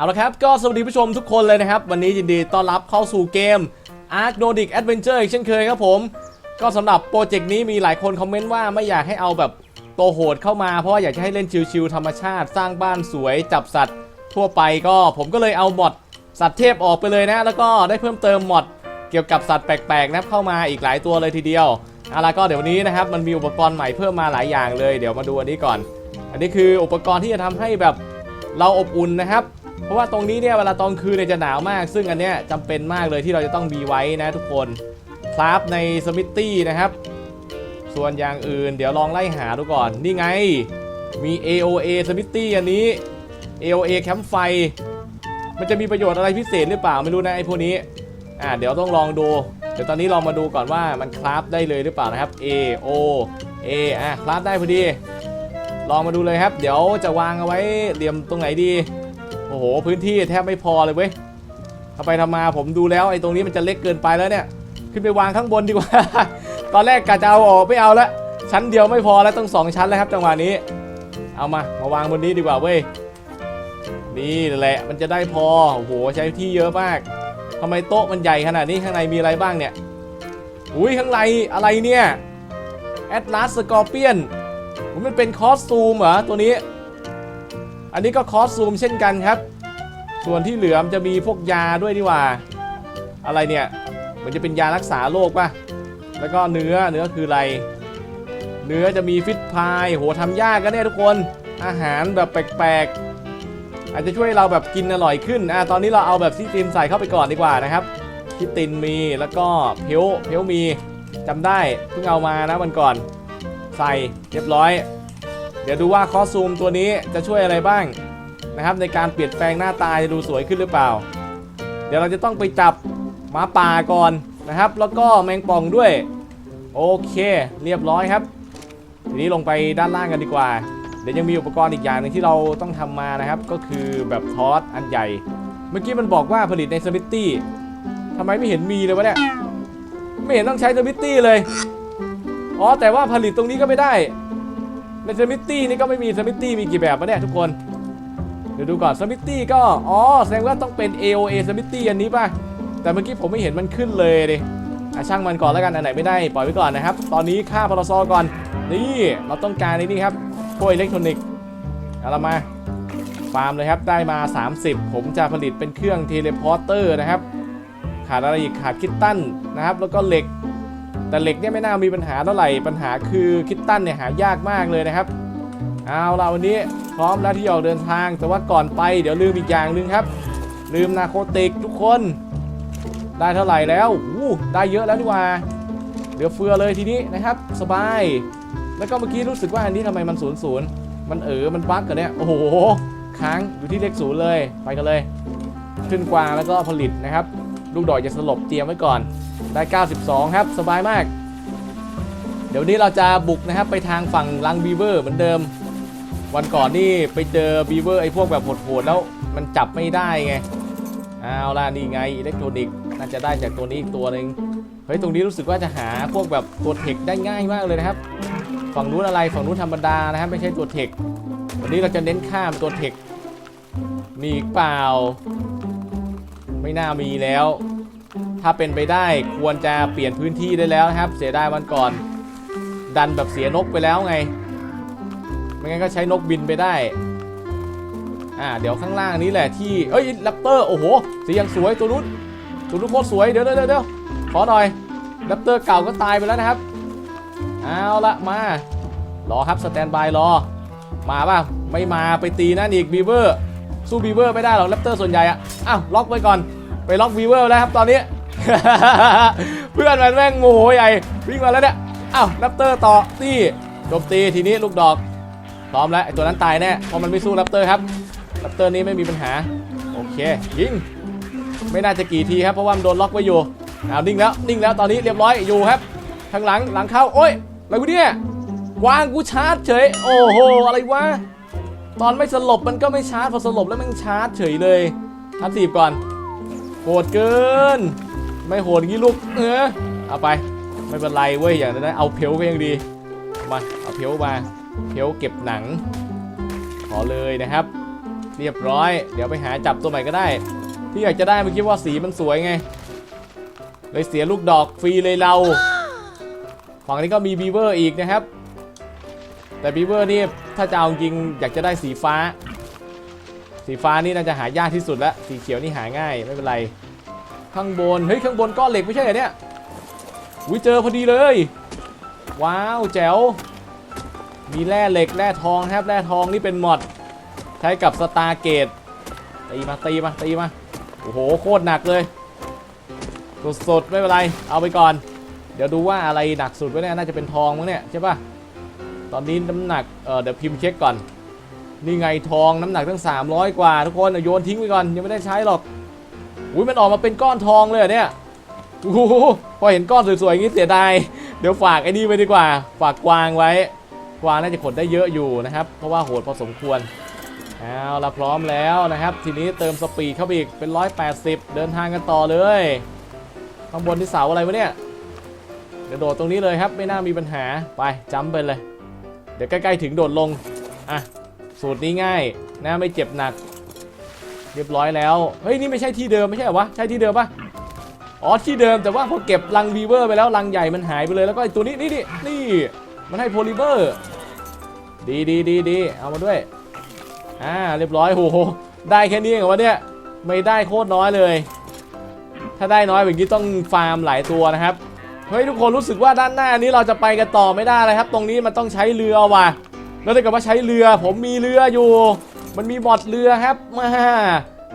เอาละครับก็สวัสดีผู้ชมทุกคนเลยนะครับ วันนี้ยินดีต้อนรับเข้าสู่เกม Ark Nordic Adventure อีกเช่นเคยครับผม ก็สำหรับโปรเจกต์นี้มีหลายคนคอมเมนต์ว่าไม่อยากให้เอาแบบโตวโหดเข้ามา เพราะว่าอยากจะให้เล่นชิลๆธรรมชาติ สร้างบ้านสวยจับสัตว์ ทั่วไปก็ผมก็เลยเอามอดสัตว์เทพออกไปเลยนะ แล้วก็ได้เพิ่มเติมมอดเกี่ยวกับสัตว์แปลกๆนะครับเข้ามาอีกหลายตัวเลยทีเดียวเอาละก็เดี๋ยววันนี้นะครับมันมีอุปกรณ์ใหม่เพิ่มมาหลายอย่างเลยเดี๋ยวมาดูอันนี้ก่อน อันนี้คืออุปกรณ์ที่จะทำให้แบบเราอบอุ่นนะครับ เพราะว่าตรงนี้เนี่ยเวลาตอนคืนเนี่ยจะหนาวมาก ซึ่งอันเนี้ยจำเป็นมากเลยที่เราจะต้องมีไว้นะทุกคนคราฟในสมิ t ตี้นะครับ ส่วนอย่างอื่น เดี๋ยวลองไล่หาดูก่อน นี่ไง มี AOA สมิ t ตี้อันนี้ AOA แคมป์ไฟ มันจะมีประโยชน์อะไรพิเศษหรือเปล่าไม่รู้นะไอ้พวกนี้ อ่าเดี๋ยวต้องลองดู เดี๋ยวตอนนี้ลองมาดูก่อนว่ามันคราฟได้เลยหรือเปล่านะครับ A O A อะคราฟได้พอดี ลองมาดูเลยครับ เดี๋ยวจะวางเอาไว้เหลี่ยมตรงไหนดี โอ้โห พื้นที่แทบไม่พอเลยเว้ยทำไปทำมาผมดูแล้วไอ้ตรงนี้มันจะเล็กเกินไปแล้วเนี่ย ขึ้นไปวางข้างบนดีกว่า ตอนแรกกะจะเอาออกไม่เอาละ ชั้นเดียวไม่พอแล้วต้องสองชั้นแล้วครับจังหวะนี้ เอามามาวางบนนี้ดีกว่าเว้ย นี่แหละมันจะได้พอ โอ้โหใช้ที่เยอะมากทำไมโต๊ะมันใหญ่ขนาดนี้ข้างในมีอะไรบ้างเนี่ย อุ้ยข้างในอะไรเนี่ยแอตลาสสกอร์เปียนมันเป็นคอสตูมเหรอตัวนี้ อันนี้ก็คอสตูมเช่นกันครับ ส่วนที่เหลือมจะมีพวกยาด้วยดีกว่า อะไรเนี่ย มันจะเป็นยารักษาโรคป่ะ แล้วก็เนื้อเนื้อคืออะไร เนื้อจะมีฟิตพายโหทำยากกันเนี่ยทุกคน อาหารแบบแปลกๆ อาจจะช่วยเราแบบกินอร่อยขึ้นอะตอนนี้เราเอาแบบซิตินใส่เข้าไปก่อนดีกว่านะครับซิตินมีแล้วก็เพลเพลมีจำได้เพิ่งเอามานะวันก่อน ใส่เรียบร้อย เดี๋ยวดูว่าคอสซูมตัวนี้จะช่วยอะไรบ้างนะครับ ในการเปลี่ยนแปลงหน้าตาจะดูสวยขึ้นหรือเปล่า เดี๋ยวเราจะต้องไปจับหมาป่าก่อนนะครับ แล้วก็แมงป่องด้วย โอเค เรียบร้อยครับ ทีนี้ลงไปด้านล่างกันดีกว่า เดี๋ยวยังมีอุปกรณ์อีกอย่างหนึงที่เราต้องทำมานะครับ ก็คือแบบทอสอันใหญ่ เมื่อกี้มันบอกว่าผลิตในสมิตตี้ทำไมไม่เห็นมีเลยวะเนี่ยไม่เห็นต้องใช้สมิตตี้เลยอ๋อแต่ว่าผลิตตรงนี้ก็ไม่ได้ ในสมิตตี้นี่ก็ไม่มีสมิตตี้มีกี่แบบวะเนี่ยทุกคน เดี๋ยวดูก่อนสมิตตี้ก็ อ๋อ แสดงว่าต้องเป็น AOA สมิตตี้อันนี้ป่ะ แต่เมื่อกี้ผมไม่เห็นมันขึ้นเลยดิช่างมันก่อนแล้วกันอันไหนไม่ได้ปล่อยไว้ก่อนนะครับ ตอนนี้ค่าพลซก่อน นี่เราต้องการในนี่ครับพวกอิเล็กทรอนิกส์เอาละมาฟาร์มเลยครับได้มา 30 ผมจะผลิตเป็นเครื่องเทเลพอร์เตอร์นะครับ ขาดอะไรอีกขาดคิตตันนะครับ แล้วก็เหล็ก แต่เหล็กเนี่ยไม่น่ามีปัญหาเท่าไหร่ปัญหาคือคิตตันเนี่ยหายากมากเลยนะครับเอาละวันนี้พร้อมแล้วที่ออกเดินทาง แต่ว่าก่อนไปเดี๋ยวลืมอีกอย่างหนึ่งครับ ลืมนาโคติกทุกคน ได้เท่าไหร่แล้วอู้ได้เยอะแล้วดีกว่าเหลือเฟือเลยทีนี้นะครับ สบาย แล้วก็เมื่อกี้รู้สึกว่าอันนี้ทำไมมันศูนย์ศูนย์มันเออมันบั๊กกันเนี่ยโอ้โหค้างอยู่ที่เลขศูนย์เลยไปกันเลย ขึ้นกวางแล้วก็ผลิตนะครับ ลูกดอกจะสลบเตรียมไว้ก่อน ได้ 92 ครับ สบายมาก เดี๋ยวนี้เราจะบุกนะครับไปทางฝั่งลังบีเวอร์เหมือนเดิม วันก่อนนี่ไปเจอบีเวอร์ไอ้พวกแบบโหดๆแล้วมันจับไม่ได้ไงเอาล่ะนี่ไงอิเล็กทรอนิกส์น่าจะได้จากตัวนี้อีกตัวหนึ่งเฮ้ยตรงนี้รู้สึกว่าจะหาพวกแบบตัวเทคได้ง่ายมากเลยนะครับ ฝั่งนู้นอะไรฝั่งนู้นธรรมดานะครับไม่ใช่ตัวเทควันนี้เราจะเน้นข้ามตัวเทคมีอีกเปล่า ไม่น่ามีแล้ว ถ้าเป็นไปได้ควรจะเปลี่ยนพื้นที่ได้แล้วนะครับ เสียดายวันก่อน ดันแบบเสียนกไปแล้วไง ไม่งั้นก็ใช้นกบินไปได้ อ่าเดี๋ยวข้างล่างนี้แหละที่เอ้ยแรปเตอร์โอ้โหสียังสวยตัวนู้นตัวนู้นโคตรสวยเดี๋ยวเดี๋ยวเดี๋ยวขอหน่อยแรปเตอร์เก่าก็ตายไปแล้วนะครับเอาละมารอครับสแตนบายรอ มาป่ะไม่มาไปตีนั่นอีกบีเวอร์สู้บีเวอร์ไม่ได้หรอกแรปเตอร์ส่วนใหญ่อะอ้าวล็อกไว้ก่อนไปล็อกบีเวอร์แล้วครับตอนนี้ เพื่อนมันแม่งโมโหใหญ่วิ่งมาแล้วเนี่ยอ้าวแรปเตอร์ต่อตีโจมตีทีนี้ลูกดอกพร้อมแล้วไอตัวนั้นตายแน่เพราะมันไม่สู้แรปเตอร์ครับแรปเตอร์นี้ไม่มีปัญหาโอเคยิงไม่น่าจะกี่ทีครับเพราะว่ามันโดนล็อกไว้อยู่อ้าวนิ่งแล้วนิ่งแล้วตอนนี้เรียบร้อยอยู่ครับข้างหลังหลังเข้าโอ้ยอะไรกูเนี่ยวางกูชาร์จเฉยโอ้โหอะไรวะตอนไม่สลบมันก็ไม่ชาร์จพอสลบแล้วมันชาร์จเฉยเลยทับสีบก่อนโหดเกิน ไม่โหดงี้ลูก เออ เอาไป ไม่เป็นไรเว้ย อย่างนั้นเอาเพลก็ยังดี มา เอาเพลมา เพลเก็บหนัง ขอเลยนะครับ เรียบร้อย เดี๋ยวไปหาจับตัวใหม่ก็ได้ ที่อยากจะได้เมื่อกี้ว่าสีมันสวยไง เลยเสียลูกดอกฟรีเลยเรา ฝั่งนี้ก็มีบีเวอร์อีกนะครับ แต่บีเวอร์นี่ถ้าจะเอาจริงอยากจะได้สีฟ้า สีฟ้านี่น่าจะหายากที่สุดแล้ว สีเขียวนี่หาง่ายไม่เป็นไร ข้างบน เฮ้ย ข้างบนก้อนเหล็กไม่ใช่เหรอเนี่ยอุ้ยเจอพอดีเลย ว้าวแจ๋ว มีแร่เหล็กแร่ทองนะครับแร่ทองนี่เป็นมอดใช้กับสตาร์เกตตีมาตีมาตีมา โอ้โหโคตรหนักเลย สดๆ ไม่เป็นไร เอาไปก่อน เดี๋ยวดูว่าอะไรหนักสุดวะเนี่ยน่าจะเป็นทองมั้งเนี่ยใช่ปะตอนนี้น้ำหนักเออเดี๋ยวพิมพ์เช็คก่อน นี่ไงทองน้ำหนักตั้ง 300 กว่าทุกคนโยนทิ้งไปก่อนยังไม่ได้ใช้หรอก อุ้ยมันออกมาเป็นก้อนทองเลยเนี่ยโอ้โหพอเห็นก้อนสวยๆอย่างนี้เสียดายเดี๋ยวฝากไอ้นี่ไว้ดีกว่า ฝากกวางไว้ กวางน่าจะขนได้เยอะอยู่นะครับ เพราะว่าโหดพอสมควรเอาละพร้อมแล้วนะครับ ทีนี้เติมสปีดเข้าไปอีกเป็น 180 เดินทางกันต่อเลยข้างบนที่เสาอะไรวะเนี่ยเดี๋ยวโดดตรงนี้เลยครับไม่น่ามีปัญหาไปจัมป์ไปเลย เดี๋ยวใกล้ๆถึงโดดลงอะสูตรนี้ง่ายนะไม่เจ็บหนัก เรียบร้อยแล้ว เฮ้ย นี่ไม่ใช่ที่เดิมไม่ใช่เหรอวะ ใช่ที่เดิมปะอ๋อ ที่เดิมแต่ว่าพอเก็บรังวีเวอร์ไปแล้วรังใหญ่มันหายไปเลย แล้วก็ไอตัวนี้นี่นี่นี่ มันให้โพลิเมอร์ ดีดีดีดีเอามาด้วย อ่า เรียบร้อยโหได้แค่นี้เองเหรอวะเนี่ย ไม่ได้โคตรน้อยเลย ถ้าได้น้อยแบบนี้ต้องฟาร์มหลายตัวนะครับ เฮ้ยทุกคนรู้สึกว่าด้านหน้านี้เราจะไปกันต่อไม่ได้เลยครับ ตรงนี้มันต้องใช้เรือว่ะ แล้วถ้าเกิดว่าใช้เรือผมมีเรืออยู่ มันมีบอดเรือครับมา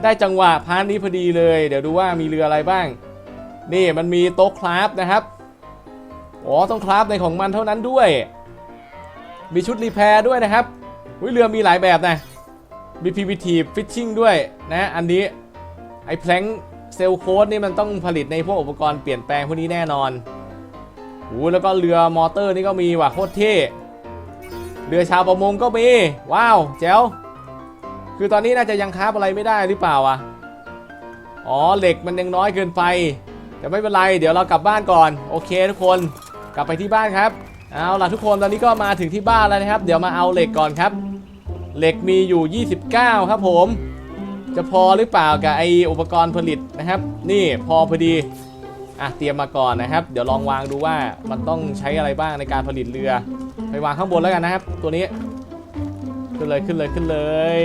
ได้จังหวะพาร์ทนี้พอดีเลย เดี๋ยวดูว่ามีเรืออะไรบ้าง นี่มันมีโต๊ะคราฟนะครับอ๋อต้องคราฟในของมันเท่านั้นด้วย มีชุดรีแพร์ด้วยนะครับอุ๊ยเรือมีหลายแบบนะมี PVT Fishing ด้วยนะอันนี้ไอ้แพลงเซลโคดนี่มันต้องผลิตในพวกอุปกรณ์เปลี่ยนแปลงพวกนี้แน่นอนโอ้แล้วก็เรือมอเตอร์นี่ก็มีว่ะโคตรเท่เรือชาวประมงก็มี ว้าวแจ๋ว คือตอนนี้น่าจะยังคราฟอะไรไม่ได้หรือเปล่าวะอ๋อเหล็กมันยังน้อยเกินไป แต่ไม่เป็นไร เดี๋ยวเรากลับบ้านก่อน โอเคทุกคนกลับไปที่บ้านครับเอาล่ะทุกคนตอนนี้ก็มาถึงที่บ้านแล้วนะครับ เดี๋ยวมาเอาเหล็กก่อนครับ เหล็กมีอยู่ 29 ครับผม จะพอหรือเปล่ากับไออุปกรณ์ผลิตนะครับ นี่พอพอดีอะเตรียมมาก่อนนะครับ เดี๋ยวลองวางดูว่ามันต้องใช้อะไรบ้างในการผลิตเรือ ไปวางข้างบนแล้วกันนะครับ ตัวนี้ขึ้นเลยขึ้นเลยขึ้นเลย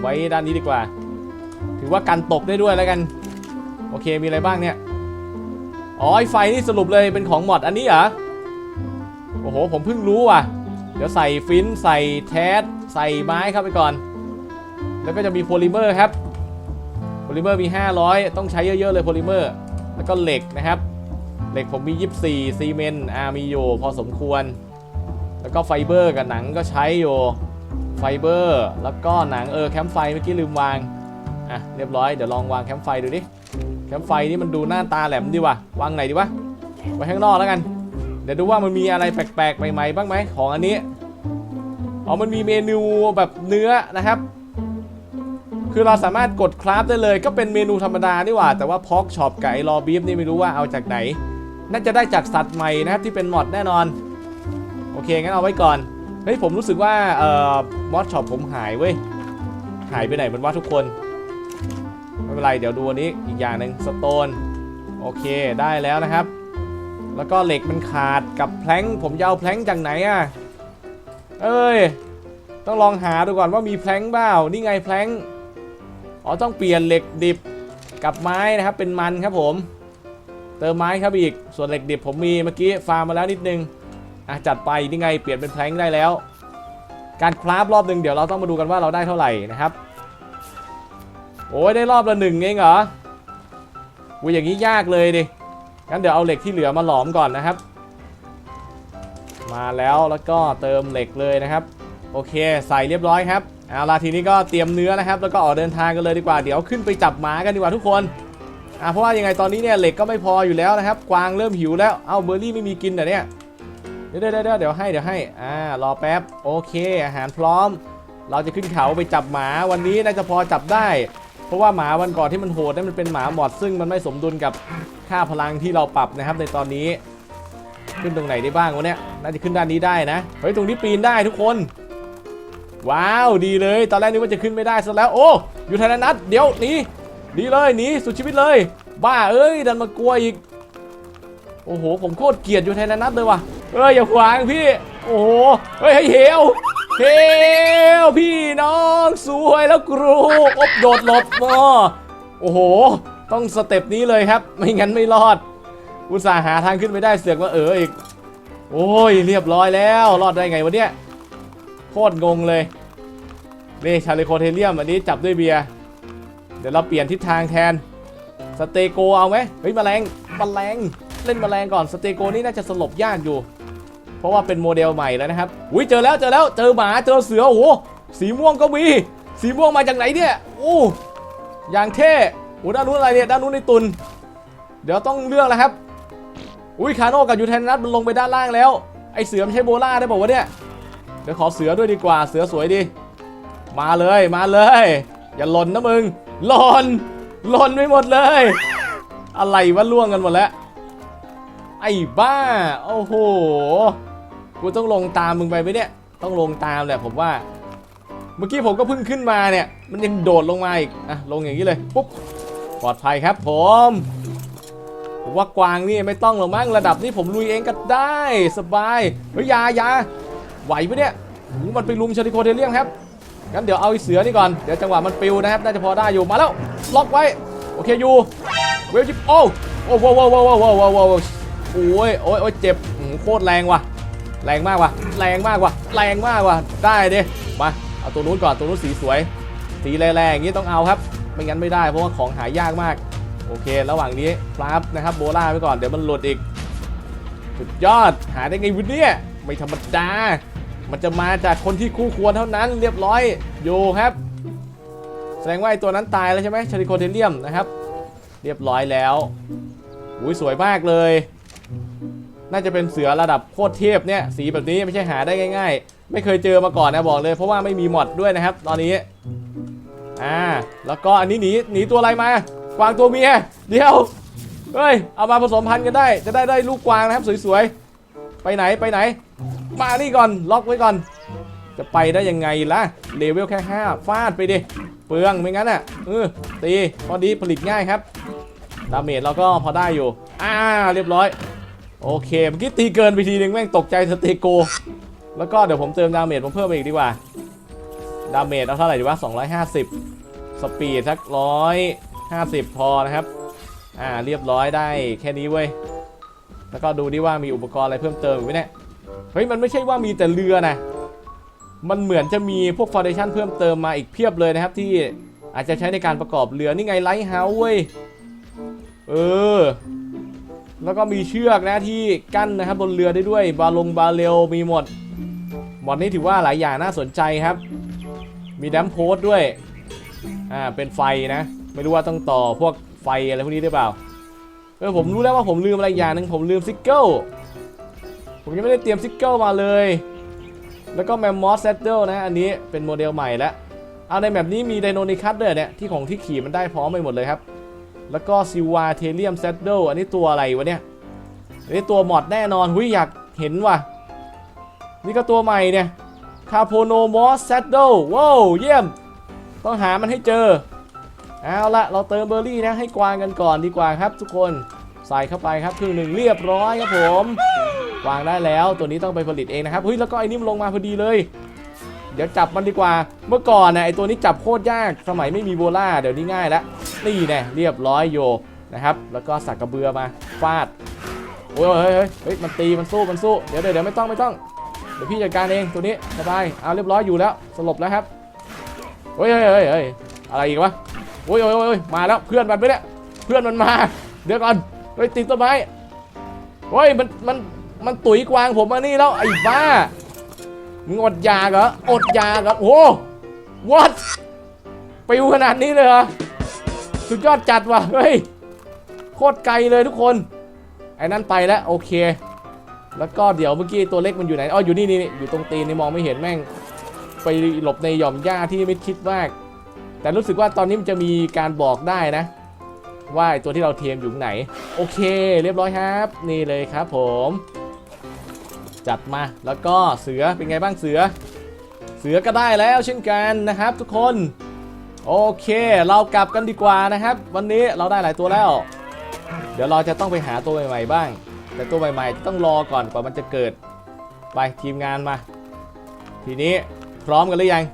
ไว้ด้านนี้ดีกว่า ถือว่ากันตกได้ด้วยแล้วกัน โอเคมีอะไรบ้างเนี่ย อ๋อไฟนี่สรุปเลยเป็นของมอดอันนี้เหรอ โอ้โห ผมเพิ่งรู้ว่ะ เดี๋ยวใส่ฟินใส่แทสใส่ไม้เข้าไปก่อน แล้วก็จะมีโพลิเมอร์ครับ โพลิเมอร์มี 500 ต้องใช้เยอะๆเลยโพลิเมอร์ แล้วก็เหล็กนะครับ เหล็กผมมี 24ซีเมนต์อามีอยู่พอสมควร แล้วก็ไฟเบอร์กับหนังก็ใช้อยู่ ไฟเบอร์ แล้วก็หนังเออแคมป์ไฟเมื่อกี้ลืมวาง อะเรียบร้อยเดี๋ยวลองวางแคมป์ไฟดูดิ แคมป์ไฟนี่มันดูหน้าตาแหลมดีว่ะ วางไหนดีวะ ไว้ข้างนอกแล้วกัน เดี๋ยวดูว่ามันมีอะไรแปลกๆใหม่ๆบ้างไหมของอันนี้ อ๋อมันมีเมนูแบบเนื้อนะครับ คือเราสามารถกดคราฟได้เลย ก็เป็นเมนูธรรมดานี่หว่า แต่ว่าพอกช็อปไกับไอรอบีฟนี่ไม่รู้ว่าเอาจากไหน น่าจะได้จากสัตว์ใหม่นะครับที่เป็นมอดแน่นอน โอเคงั้นเอาไว้ก่อน เฮ้ยผมรู้สึกว่าเอ่อมอดช็อปผมหายเว้ย หายไปไหนมันว่าทุกคน ไม่เป็นไรเดี๋ยวดูอันนี้อีกอย่างหนึ่งสโตน โอเคได้แล้วนะครับ แล้วก็เหล็กมันขาดกับแพลงผมจะเอาแพลงจากไหนอะ เอ้ย ต้องลองหาดูก่อนว่ามีแพลงเปล่านี่ไงแพลงอ๋อต้องเปลี่ยนเหล็กดิบกับไม้นะครับเป็นมันครับผม เติมไม้ครับอีกส่วนเหล็กดิบผมมีเมื่อกี้ฟาร์มมาแล้วนิดนึง อะจัดไปนี่ไงเปลี่ยนเป็นแพลงได้แล้ว การคราฟรอบหนึ่งเดี๋ยวเราต้องมาดูกันว่าเราได้เท่าไหร่นะครับ โอ้ยได้รอบละหนึ่งเองเหรออุ้ยอย่างนี้ยากเลยดิงั้นเดี๋ยวเอาเหล็กที่เหลือมาหลอมก่อนนะครับ มาแล้วแล้วก็เติมเหล็กเลยนะครับ โอเคใส่เรียบร้อยครับเอาล่ะทีนี้ก็เตรียมเนื้อนะครับ แล้วก็ออกเดินทางกันเลยดีกว่าเดี๋ยวขึ้นไปจับหมากันดีกว่าทุกคนอ่าเพราะว่ายังไงตอนนี้เนี่ยเหล็กก็ไม่พออยู่แล้วนะครับ กวางเริ่มหิวแล้วเอ้าเบอร์รี่ไม่มีกินเหรอเนี่ย เดี๋ยวเดี๋ยวเดี๋ยวเดี๋ยวให้เดี๋ยวให้อ่ารอแป๊บโอเค อาหารพร้อม เราจะขึ้นเขาไปจับหมาวันนี้น่าจะพอจับได้ เพราะว่าหมาวันก่อนที่มันโหดนั่นมันเป็นหมาหมอดซึ่งมันไม่สมดุลกับค่าพลังที่เราปรับนะครับ ในตอนนี้ ขึ้นตรงไหนได้บ้างวะเนี่ยน่าจะขึ้นด้านนี้ได้นะเฮ้ยตรงนี้ปีนได้ทุกคน ว้าวดีเลย ตอนแรกนึกว่าจะขึ้นไม่ได้ซะแล้วโอ้อยู่ไทยนัทเดี๋ยวหนีหนีเลยหนีสุดชีวิตเลย บ้าเอ้ยดันมากลัวอีกโอ้โหผมโคตรเกลียดอยู่ไทยนัทเลยว่ะ เอ้ยอย่าขวางพี่ โอ้โหเฮ้ยเหวเหวพี่น้องสวยแล้วกรูอบโดดหลบมอโอ้โห ต้องสเต็ปนี้เลยครับ ไม่งั้นไม่รอด อุตส่าห์หาทางขึ้นไม่ได้เสือกมาเอออีก โอ้ยเรียบร้อยแล้ว รอดได้ไงวะเนี่ยโคตรงงเลยนี่ชาลิโคเทเลียมอันนี้จับด้วยเบียร์เดี๋ยวเราเปลี่ยนทิศทางแทน สเตโกเอาไหมเฮ้ยแมลงแมลงเล่นแมลงก่อนสเตโกนี่น่าจะสลบยากอยู่ เพราะว่าเป็นโมเดลใหม่แล้วนะครับอุ้ยเจอแล้วเจอแล้วเจอหมาเจอเสือโอ้โหสีม่วงก็มี สีม่วงมาจากไหนเนี่ยโอ้อย่างเท่โอ้ด้านนู้นอะไรเนี่ยด้านนู้นในตุน เดี๋ยวต้องเลือกแล้วครับ อุ้ยคาโน่กับยูเทนนัทมันลงไปด้านล่างแล้วไอเสือมใช่โบล่าได้บอกว่าเนี่ยเดี๋ยวขอเสือด้วยดีกว่าเสือสวยดี มาเลยมาเลย อย่าหล่นนะมึงหล่นหล่นไปหมดเลย อะไรวะล่วงกันหมดแล้วไอ้บ้า โอ้โห กูต้องลงตามมึงไปไหมเนี่ย ต้องลงตามแหละผมว่า เมื่อกี้ผมก็เพิ่งขึ้นมาเนี่ย มันยังโดดลงมาอีกอะลงอย่างนี้เลยปุ๊บปลอดภัยครับผมผมว่ากวางนี่ไม่ต้องหรอกมั้งระดับนี้ผมลุยเองก็ได้สบายเฮ้ยยายาไหวปะเนี่ยหูมันไปลุมชาริโคเทเลียมครับงั้นเดี๋ยวเอาไอเสือนี่ก่อนเดี๋ยวจังหวะมันปิวนะครับน่าจะพอได้อยู่มาแล้วล็อกไว้โอเคอยู่เวลจิปโอ้โอ้โอ้โอ้โอ้โอ้โอ้โอ้โอ้ยโอ้ยโอ้โอ้โอ้โคตรแรงว่ะ แรงมากว่ะแรงมากว่ะแรงมากว่ะได้ดิมาเอาตัวนู้นก่อนตัวนู้นสีสวย สีแรงๆอย่างนี้ต้องเอาครับไม่งั้นไม่ได้เพราะว่าของหายากมาก โอเค ระหว่างนี้ฟลับนะครับโบล่าไปก่อนเดี๋ยวมันหลุดอีกสุดยอดหาได้ไงวะเนี่ยไม่ธรรมดา มันจะมาจากคนที่คู่ควรเท่านั้นเรียบร้อยอยู่ครับ แสดงว่าไอ้ตัวนั้นตายแล้วใช่ไหมชาริโคเทเลียมนะครับ เรียบร้อยแล้วอุ้ยสวยมากเลย น่าจะเป็นเสือระดับโคตรเทพเนี่ยสีแบบนี้ไม่ใช่หาได้ง่าย ๆ ไม่เคยเจอมาก่อนนะบอกเลย เพราะว่าไม่มีมอดด้วยนะครับ ตอนนี้อ่าแล้วก็อันนี้หนีหนีตัวอะไรมากวางตัวเมียเดี๋ยวเฮ้ยเอามาผสมพันธุ์กันได้จะได้ได้ลูกกวางนะครับสวยๆไปไหนไปไหน มานี่ก่อนล็อกไว้ก่อน จะไปได้ยังไงล่ะเลเวลแค่5ฟาดไปดิเปลืองไม่งั้นอะเออตีพอดีผลิตง่ายครับดาเมจเราก็พอได้อยู่อ่าเรียบร้อย โอเคเมื่อกี้ตีเกินไปทีนึงแม่งตกใจสเตโก แล้วก็เดี๋ยวผมเติมดาเมจผมเพิ่มอีกดีกว่า ดาเมจเอาเท่าไหร่ดีวะ250 สปีดสักร้อยห้าสิบพอนะครับ อ่าเรียบร้อยได้แค่นี้เว้ย แล้วก็ดูดิว่ามีอุปกรณ์อะไรเพิ่มเติมไหมเนี่ย เฮ้ยมันไม่ใช่ว่ามีแต่เรือนะ มันเหมือนจะมีพวกฟ u n เดชั่นเพิ่มเติมมาอีกเพียบเลยนะครับที่อาจจะใช้ในการประกอบเรือนี่ไงไลท์เฮาส์เว้ย เออ แล้วก็มีเชือกนะที่กั้นนะครับบนเรือได้ด้วยบาลงบาเรลมีหมดหมดนี้ถือว่าหลายอย่างน่าสนใจครับ มีแดมโพสด้วยอ่าเป็นไฟนะ ไม่รู้ว่าต้องต่อพวกไฟอะไรพวกนี้หรือเปล่าเออผมรู้แล้วว่าผมลืมอะไรอย่างหนึ่งผมลืมซิกเกิลผมยังไม่ได้เตรียมซิกเกิลมาเลย แล้วก็แมมมอสเซตเดิลนะ อันนี้เป็นโมเดลใหม่แล้วเอาในแบบนี้มีไดโนนิคัสด้วยเนี่ยที่ของที่ขี่มันได้พร้อมไปหมดเลยครับ แล้วก็ซิวาเทเลียมเซตเดิลอันนี้ตัวอะไรวะเนี่ย อันนี้ตัวมอดแน่นอนหุยอยากเห็นว่ะ นี่ก็ตัวใหม่เนี่ยคาโพโนมอสเซตเดิลว้าวเยี่ยม ต้องหามันให้เจอ เอาละเราเติมเบอร์รี่นะให้กวางกันก่อนดีกว่าครับทุกคนใส่เข้าไปครับครึ่งหนึ่งเรียบร้อยครับผมวางได้แล้วตัวนี้ต้องไปผลิตเองนะครับเฮ้ยแล้วก็ไอ้นี่มันลงมาพอดีเลย เดี๋ยวจับมันดีกว่า เมื่อก่อนนะไอ้ตัวนี้จับโคตรยากสมัยไม่มีโบล่าเดี๋ยวนี้ง่ายแล้ว นี่แน่เรียบร้อยโยนะครับ แล้วก็สักกระเบือมาฟาดโอ้ยเฮ้ยเฮ้ยเฮ้ยมันตีมันสู้มันสู้เดี๋ยวเดี๋ยวไม่ต้องไม่ต้องเดี๋ยวพี่จัดการเองตัวนี้สบายเอาเรียบร้อยอยู่แล้วสลบแล้วครับเฮ้ยเฮ้ยเฮ้ยเฮ้ยอะไรอีกวะโอ้ยโอ้ยโอ้ยมาแล้วเพื่อนมันไปเนี่ยเพื่อนมันมา เดี๋ยวก่อนเฮ้ยติดต้นไม้โอ้ยมันมันมันตุ๋ยกวางผมมานี่แล้วไอ้บ้ามึงอดยาเหรออดยาเหรอโอ้ what ปิวขนาดนี้เลยเหรอ สุดยอดจัดว่ะ เฮ้ย โคตรไกลเลยทุกคน ไอ้นั่นไปแล้วโอเค แล้วก็เดี๋ยวเมื่อกี้ตัวเล็กมันอยู่ไหน อ๋อ อยู่นี่นี่อยู่ตรงตีนนี่มองไม่เห็นแม่ง ไปหลบในหย่อมหญ้าที่ไม่คิดมาก แต่รู้สึกว่าตอนนี้มันจะมีการบอกได้นะ ว่าตัวที่เราเทียมอยู่ไหน โอเค เรียบร้อยครับ นี่เลยครับผม จัดมา แล้วก็เสือเป็นไงบ้างเสือ เสือก็ได้แล้วเช่นกันนะครับ ทุกคน โอเค เรากลับกันดีกว่านะครับ วันนี้เราได้หลายตัวแล้ว เดี๋ยวเราจะต้องไปหาตัวใหม่ๆบ้าง แต่ตัวใหม่ๆต้องรอก่อนกว่ามันจะเกิด ไปทีมงานมา ทีนี้พร้อมกันหรือยัง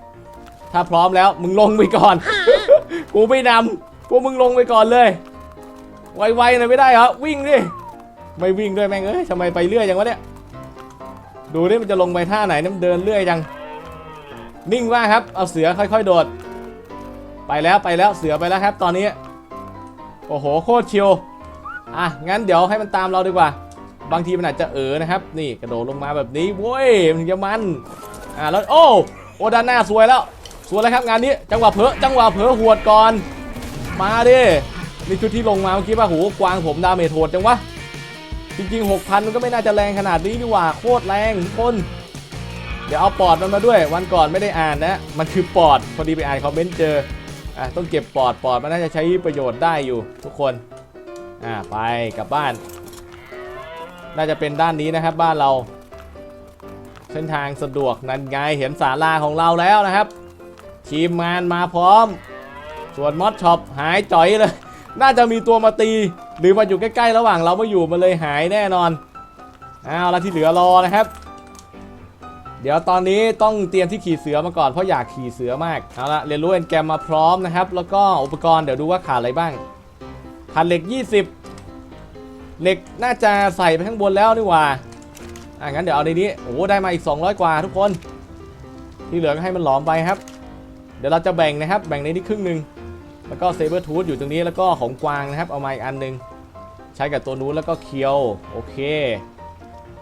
ถ้าพร้อมแล้วมึงลงไปก่อน กูไม่นำพวกมึงลงไปก่อนเลย ไวๆหน่อยไม่ได้เหรอ วิ่งดิ ไม่วิ่งด้วยแม่งเอ้ยทำไมไปเรื่อยจังวะเนี่ย ดูดิมันจะลงไปท่าไหนน้ำเดินเรื่อยจัง นิ่งมากครับ เอาเสือค่อย ๆ โดด ไปแล้วไปแล้วเสือไปแล้วครับตอนนี้ โอ้โหโคตรชิลอะงั้นเดี๋ยวให้มันตามเราดีกว่า บางทีมันอาจจะเออนะครับ นี่กระโดดลงมาแบบนี้โว้ยมันจะมันอ่าแล้วโอ้โอด้านหน้าสวยแล้วสวยแล้วครับงานนี้จังหวะเผลอจังหวะเผลอหวดก่อน มาดินี่ชุดที่ลงมาเมื่อกี้ป่ะโหกวางผมดาเมจโหดจังวะจริงๆ 6,000 มันก็ไม่น่าจะแรงขนาดนี้ดีกว่าโคตรแรงทุกคน เดี๋ยวเอาปอดมันมาด้วย วันก่อนไม่ได้อ่านนะ มันคือปอด พอดีไปอ่านคอมเมนต์เจอ อะต้องเก็บปอดปอดมันน่าจะใช้ประโยชน์ได้อยู่ทุกคน อ่าไปกลับบ้าน น่าจะเป็นด้านนี้นะครับบ้านเรา เส้นทางสะดวกนั่นไงเห็นศาลาของเราแล้วนะครับ ทีมงานมาพร้อม ส่วนมอสช็อปหายจ่อยเลย น่าจะมีตัวมาตี หรือมาอยู่ใกล้ๆ ระหว่างเราไม่อยู่มันเลยหายแน่นอนเอาละที่เหลือรอนะครับ เดี๋ยวตอนนี้ต้องเตรียมที่ขี่เสือมาก่อนเพราะอยากขี่เสือมากเอาละเรียนรู้เอ็นแกรมมาพร้อมนะครับ แล้วก็อุปกรณ์เดี๋ยวดูว่าขาดอะไรบ้างขาดเหล็ก 20 เหล็กน่าจะใส่ไปข้างบนแล้วนี่หว่าอะงั้นเดี๋ยวเอาในนี้โอ้ได้มาอีก 200 กว่าทุกคน ที่เหลือก็ให้มันหลอมไปครับ เดี๋ยวเราจะแบ่งนะครับ แบ่งในนี้ครึ่งหนึ่งแล้วก็เซเบอร์ทูธอยู่ตรงนี้แล้วก็ของกวางนะครับ เอามาอีกอันหนึงใช้กับตัวนู้นแล้วก็เคียวโอเค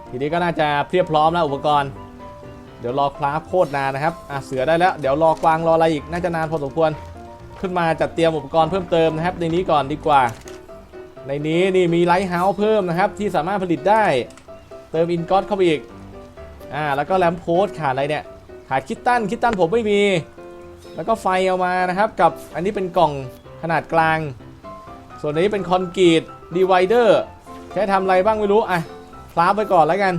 ทีนี้ก็น่าจะเพียบพร้อมแล้วอุปกรณ์ เดี๋ยวรอคราฟโคตรนานนะครับอะเสือได้แล้ว เดี๋ยวรอกวางรออะไรอีกน่าจะนานพอสมควร ขึ้นมาจัดเตรียมอุปกรณ์เพิ่มเติมนะครับ ในนี้ก่อนดีกว่า ในนี้นี่มีไลท์เฮาส์เพิ่มนะครับ ที่สามารถผลิตได้ เติมอินกอตเข้าไปอีกอ่าแล้วก็แลมโพสขาดอะไรเนี่ยขาดคิตตันคิตตันผมไม่มี แล้วก็ไฟเอามานะครับกับอันนี้เป็นกล่องขนาดกลาง ส่วนนี้เป็นคอนกรีตดีไวเดอร์ใช้ทำอะไรบ้างไม่รู้อะคลาฟไปก่อนแล้วกัน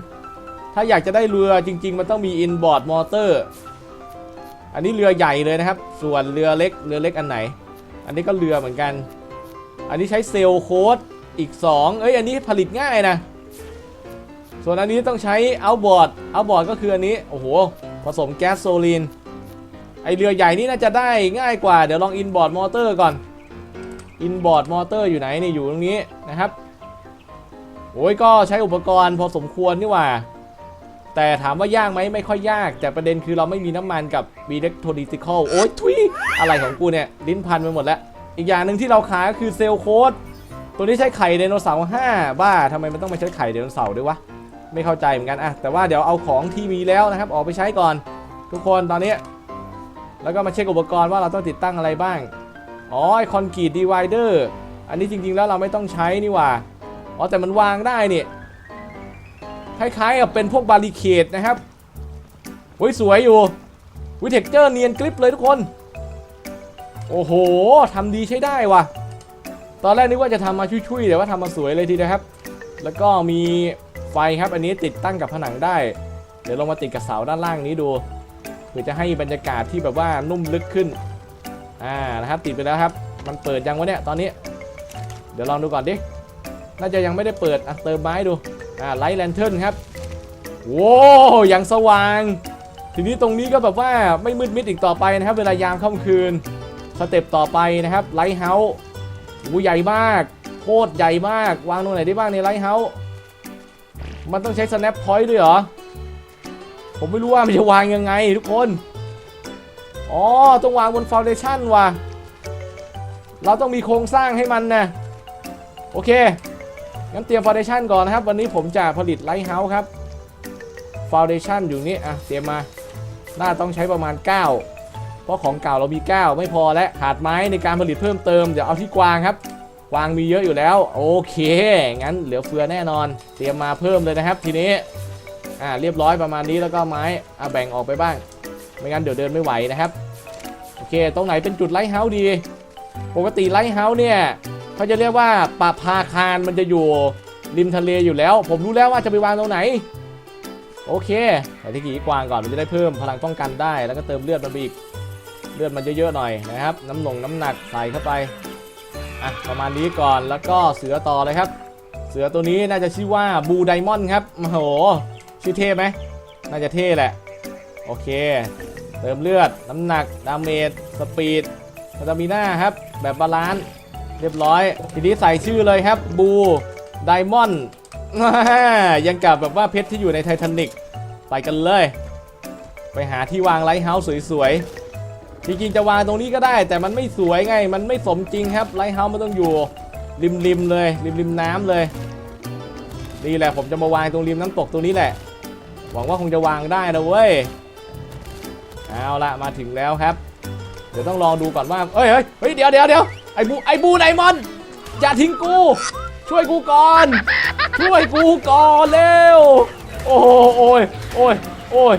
ถ้าอยากจะได้เรือจริง ๆ มันต้องมีอินบอร์ดมอเตอร์ อันนี้เรือใหญ่เลยนะครับ ส่วนเรือเล็กเรือเล็กอันไหน อันนี้ก็เรือเหมือนกัน อันนี้ใช้เซลโค้ดอีก 2 เอ้ย อันนี้ผลิตง่ายนะ ส่วนอันนี้ต้องใช้เอาบอร์ดเอาบอร์ดก็คืออันนี้ โอ้โห ผสมแก๊สโซลีน ไอเรือใหญ่นี่น่าจะได้ง่ายกว่า เดี๋ยวลองอินบอร์ดมอเตอร์ก่อน อินบอร์ดมอเตอร์อยู่ไหนนี่อยู่ตรงนี้นะครับ โอ้ย ก็ใช้อุปกรณ์พอสมควรนี่หว่า แต่ถามว่ายากไหมไม่ค่อยยาก แต่ประเด็นคือเราไม่มีน้ำมันกับ b e l e c t r o l y t i c a l โอ้ยทุยอะไรของกูเนี่ย ลิ้นพันไปหมดแล้ว อีกอย่างหนึ่งที่เราขายก็คือเซลโคดตัวนี้ใช้ไข่ไดโนเสาร์5บ้าทำไมมันต้องมาใช้ไข่ไดโนเสาร์ด้วยวะ ไม่เข้าใจเหมือนกันอะแต่ว่าเดี๋ยวเอาของที่มีแล้วนะครับ ออกไปใช้ก่อน ทุกคนตอนนี้ แล้วก็มาเช็คอุปกรณ์ว่าเราต้องติดตั้งอะไรบ้างอ๋อไอคอนกรีตดีไวเดอร์อันนี้จริง ๆ แล้วเราไม่ต้องใช้นี่ว่าอ๋อแต่มันวางได้เนี่ย คล้ายๆกับเป็นพวกบาริเคดนะครับโอ้ยสวยอยู่วิเทคเจอร์เนียนกริปเลยทุกคน โอ้โหทำดีใช้ได้ว่ะ ตอนแรกนึกว่าจะทำมาชุยๆแต่ว่าทำมาสวยเลยทีนะครับ แล้วก็มีไฟครับ อันนี้ติดตั้งกับผนังได้ เดี๋ยวลองมาติดกับเสาด้านล่างนี้ดูเพื่อจะให้บรรยากาศที่แบบว่านุ่มลึกขึ้น อ่านะครับ ติดไปแล้วครับ มันเปิดยังวะเนี่ยตอนนี้ เดี๋ยวลองดูก่อนดิ น่าจะยังไม่ได้เปิดอะเติมไม้ดู ไลท์แลนเทิร์นครับโว้ยังสว่าง ทีนี้ตรงนี้ก็แบบว่าไม่มืดมิดอีกต่อไปนะครับ เวลายามค่ำคืนสเต็ปต่อไปนะครับไลท์เฮาส์โอ้ใหญ่มากโคตรใหญ่มาก วางตรงไหนได้บ้างในไลท์เฮาส์มันต้องใช้ snap point ด้วยเหรอ ผมไม่รู้ว่ามันจะวางยังไงทุกคน อ๋อ ต้องวางบนฟ u n เดชั่นว่ะ เราต้องมีโครงสร้างให้มันนะ โอเค งั้นเตรียมฟ u n เดชั่นก่อนนะครับ วันนี้ผมจะผลิตไลท์เฮาส์ครับฟ u n เดชั่นอยู่นี่อะเตรียมมาน่าต้องใช้ประมาณ 9 เพราะของเก่าเรามี 9 ไม่พอและขาดไม้ในการผลิตเพิ่มเติมเดี๋ยวเอาที่กวางครับกวางมีเยอะอยู่แล้ว โอเค งั้นเหลือเฟือแน่นอน เตรียมมาเพิ่มเลยนะครับ ทีนี้อ่าเรียบร้อยประมาณนี้แล้วก็ไม้อ่าแบ่งออกไปบ้าง ไม่งั้นเดี๋ยวเดินไม่ไหวนะครับโอเค ตรงไหนเป็นจุดไลท์เฮาส์ดี ปกติไลท์เฮาส์เนี่ย เขาจะเรียกว่าปะพาคารมันจะอยู่ริมทะเลอยู่แล้ว ผมรู้แล้วว่าจะไปวางตรงไหน โอเคใส่ที่ขี่กวางก่อนมันจะได้เพิ่มพลังป้องกันได้ แล้วก็เติมเลือดมันอีกเลือดมันเยอะๆหน่อยนะครับ น้ำหนงน้ำหนักใส่เข้าไปอะประมาณนี้ก่อนแล้วก็เสือต่อเลยครับ เสือตัวนี้น่าจะชื่อว่าบูไดมอนด์ครับโอ้โหชื่อเท่ไหมน่าจะเท่แหละ โอเค เติมเลือดน้ำหนักดาเมจสปีดสตามิน่าครับ แบบบาลานซ์ เรียบร้อย ทีนี้ใส่ชื่อเลยครับบูไดมอนด์ยังกับแบบว่าเพชรที่อยู่ในไททานิกไปกันเลย ไปหาที่วางไลท์เฮาส์สวยๆจริงๆจะวางตรงนี้ก็ได้ แต่มันไม่สวยไง มันไม่สมจริงครับไลท์เฮาส์มันต้องอยู่ริมๆเลยริมๆน้ำเลยนี่แหละผมจะมาวางตรงริมน้ำตกตรงนี้แหละ หวังว่าคงจะวางได้นะเว้ยเอาละมาถึงแล้วครับ เดี๋ยวต้องลองดูก่อนว่าเฮ้ยเฮ้ยเฮ้ยเดี๋ยวเดี๋ยวเดี๋ยว ไอ้บูไอ้บูไดมอนอย่าทิ้งกู ช่วยกูก่อน ช่วยกูก่อนเร็ว โอ้โหโอ้ยโอ้ยโอ้ย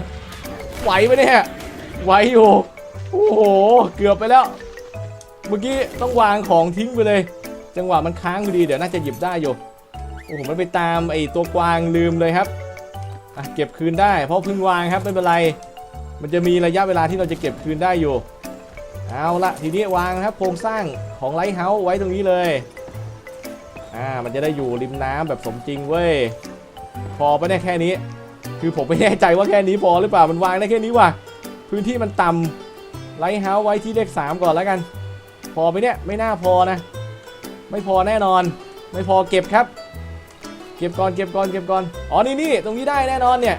ไหวไหมเนี่ยไหวอยู่โอ้โหเกือบไปแล้ว เมื่อกี้ต้องวางของทิ้งไปเลย จังหวะมันค้างพอดีเดี๋ยวน่าจะหยิบได้อยู่โอ้โหมันไปตามไอ้ตัวกวางลืมเลยครับเก็บคืนได้ เพราะเพิ่งวางครับไม่เป็นไร มันจะมีระยะเวลาที่เราจะเก็บคืนได้อยู่ เอาละทีนี้วางครับโครงสร้างของไลท์เฮาส์ไว้ตรงนี้เลยอ่ามันจะได้อยู่ริมน้ำแบบสมจริงเว้ยพอไปได้แค่นี้ คือผมไม่แน่ใจว่าแค่นี้พอหรือเปล่ามันวางได้แค่นี้ว่ะพื้นที่มันต่ำไลท์เฮาส์ไว้ที่เลข3ก่อนแล้วกัน พอไหมเนี่ยไม่น่าพอนะ ไม่พอแน่นอน ไม่พอเก็บครับ เก็บก่อนเก็บก่อนเก็บก่อนอ๋อนี่นี่ตรงนี้ได้แน่นอนเนี่ย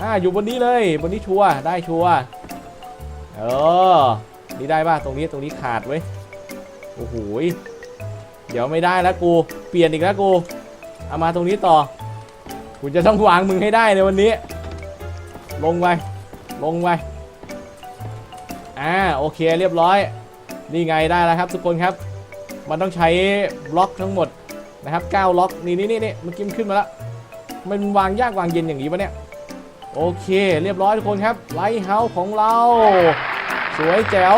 อ่าอยู่บนนี้เลยบนนี้ชัวร์ได้ชัวร์ เออ นี่ได้ป่ะ ตรงนี้ ตรงนี้ขาดเว้ย โอ้โห เดี๋ยวไม่ได้แล้วกู เปลี่ยนอีกแล้วกู เอามาตรงนี้ต่อ กูจะต้องวางมึงให้ได้ในวันนี้ ลงไป ลงไป อ่า โอเค เรียบร้อย นี่ไงได้แล้วครับทุกคนครับ มันต้องใช้บล็อกทั้งหมดนะครับ9ล็อก นี่นี่นี่นี่เมื่อกี้มันขึ้นมาแล้ว มันวางยากวางเย็นอย่างนี้ปะเนี่ย โอเค เรียบร้อยทุกคนครับไลท์เฮาส์ของเรา สวยแจ๋ว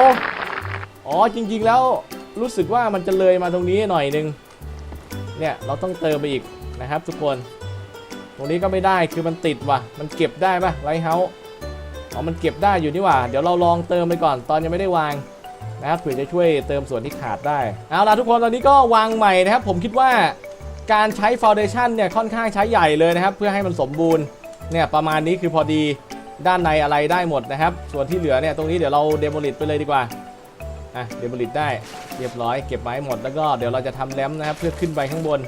อ๋อจริง ๆ แล้วรู้สึกว่ามันจะเลยมาตรงนี้หน่อยนึง เนี่ยเราต้องเติมไปอีกนะครับทุกคน ตรงนี้ก็ไม่ได้คือมันติดว่ะ มันเก็บได้ปะไลท์เฮาส์อ๋อมันเก็บได้อยู่นี่ว่า เดี๋ยวเราลองเติมไปก่อนตอนยังไม่ได้วางนะครับเผื่อจะช่วยเติมส่วนที่ขาดได้ เอาล่ะทุกคนตอนนี้ก็วางใหม่นะครับ ผมคิดว่าการใช้ฟ u n เดชั o นเนี่ยค่อนข้างใช้ใหญ่เลยนะครับ เพื่อให้มันสมบูรณ์ เนี่ยประมาณนี้คือพอดีด้านในอะไรได้หมดนะครับ ส่วนที่เหลือเนี่ยตรงนี้เดี๋ยวเราเดโมลิตไปเลยดีกว่าอะเดโมลิตได้เรียบร้อยเก็บไว้หมดแล้วก็เดี๋ยวเราจะทำแรมนะครับเพื่อขึ้นไปข้างบน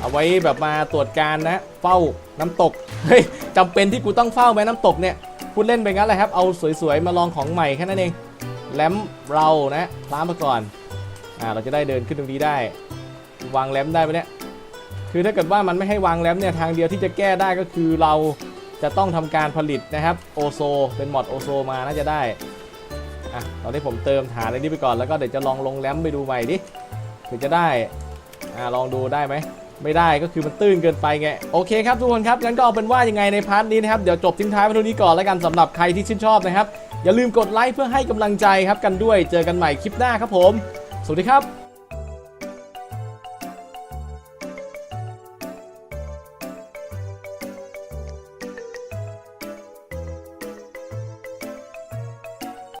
เอาไว้แบบมาตรวจการนะเฝ้าน้ำตกเฮ้ยจำเป็นที่กูต้องเฝ้าไหมน้ำตกเนี่ยพูดเล่นไปงั้นแหละครับเอาสวยๆมาลองของใหม่แค่นั้นเองแรมเรานะล้างมาก่อนอ่าเราจะได้เดินขึ้นตรงนี้ได้ วางแรมได้ไหมเนี่ย คือถ้าเกิดว่ามันไม่ให้วางแรมเนี่ยทางเดียวที่จะแก้ได้ก็คือเราจะต้องทำการผลิตนะครับโอโซเป็นมอดโอโซมาน่าจะได้อะตอนนี้ผมเติมฐานอะไรนี้ไปก่อนแล้วก็เดี๋ยวจะลองลงแรมไปดูใหม่ดิถึงจะได้อ่าลองดูได้ไหมไม่ได้ก็คือมันตื้นเกินไปไงโอเคครับทุกคนครับงั้นก็เอาเป็นว่ายังไงในพาร์ทนี้นะครับเดี๋ยวจบทิ้งท้ายไว้เท่านี้ก่อนแล้วกันสำหรับใครที่ชื่นชอบนะครับอย่าลืมกดไลค์เพื่อให้กำลังใจครับกันด้วยเจอกันใหม่คลิปหน้าครับผม สวัสดีครับ